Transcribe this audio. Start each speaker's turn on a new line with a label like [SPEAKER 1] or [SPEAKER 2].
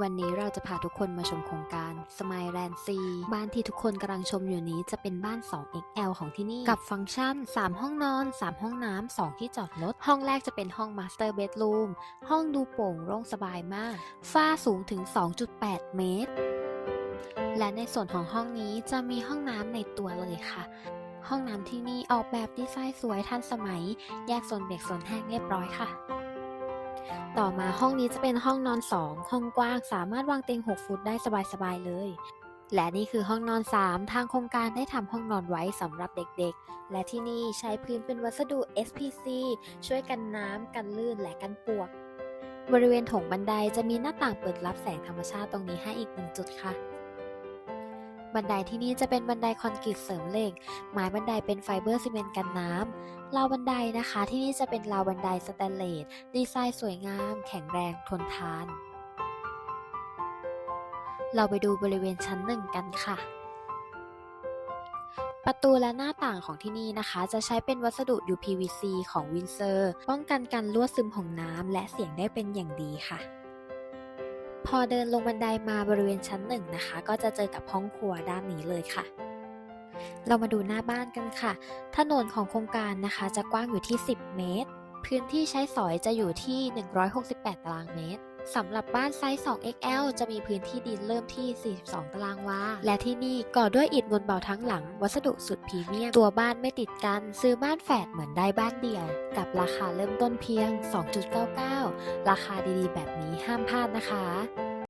[SPEAKER 1] วันนี้เราจะพาทุกคนมาชมโครงการ Smile Land C บ้านที่ทุกคนกำลังชมอยู่นี้จะเป็นบ้าน 2XL ของที่นี่ กับฟังก์ชัน 3 ห้องนอน 3 ห้องน้ำ 2 ที่จอดรถ ห้องแรกจะเป็นห้อง Master Bedroom ห้องดูโปร่งโล่งสบายมาก ฝ้าสูงถึง 2.8 เมตร และในส่วนของห้องนี้จะมีห้องน้ำในตัวเลยค่ะห้องน้ำที่นี่ออกแบบดีไซน์สวยทันสมัย แยกโซนเบรกโซนแห้งเรียบร้อยค่ะ ต่อมาห้องนี้จะเป็นห้องนอน 2 ห้องกว้างสามารถวางเตียง 6 ฟุตได้สบายๆเลย และนี่คือห้องนอน 3 ทางโครงการได้ทำห้องนอนไว้สำหรับเด็กๆ และที่นี่ใช้พื้นเป็นวัสดุ SPC ช่วยกันน้ำกันลื่นและกันปวก บริเวณโถงบันไดจะมีหน้าต่างเปิดรับแสงธรรมชาติตรงนี้ให้อีกหนึ่งจุดค่ะ บันไดที่นี่จะเป็นบันไดคอนกรีตเสริมเหล็ก ไม้บันไดเป็นไฟเบอร์ซีเมนต์กันน้ำราวบันไดนะคะ ที่นี่จะเป็นราวบันไดสแตนเลส ดีไซน์สวยงาม แข็งแรงทนทาน เราไปดูบริเวณชั้นหนึ่งกันค่ะประตูและหน้าต่างของที่นี่นะคะ จะใช้เป็นวัสดุ UPVC ของวินเซอร์ ป้องกันการรั่วซึมของน้ำและเสียงได้เป็นอย่างดีค่ะ พอเดินลงบันไดมาบริเวณชั้นหนึ่งนะคะ ก็จะเจอกับห้องครัวด้านนี้เลยค่ะ เรามาดูหน้าบ้านกันค่ะ ถนนของโครงการนะคะจะกว้างอยู่ที่ 10 เมตร พื้นที่ใช้สอยจะอยู่ที่ 168 ตารางเมตร สำหรับบ้านไซส์ 2XL จะมีพื้นที่ดินเริ่มที่ 42 ตารางวา และที่นี่ก่อด้วยอิฐมวลเบาทั้งหลัง วัสดุสุดพรีเมียม ตัวบ้านไม่ติดกัน ซื้อบ้านแฝดเหมือนได้บ้านเดี่ยว กับราคาเริ่มต้นเพียง 2.99 ราคาดีๆ แบบนี้ห้ามพลาดนะคะ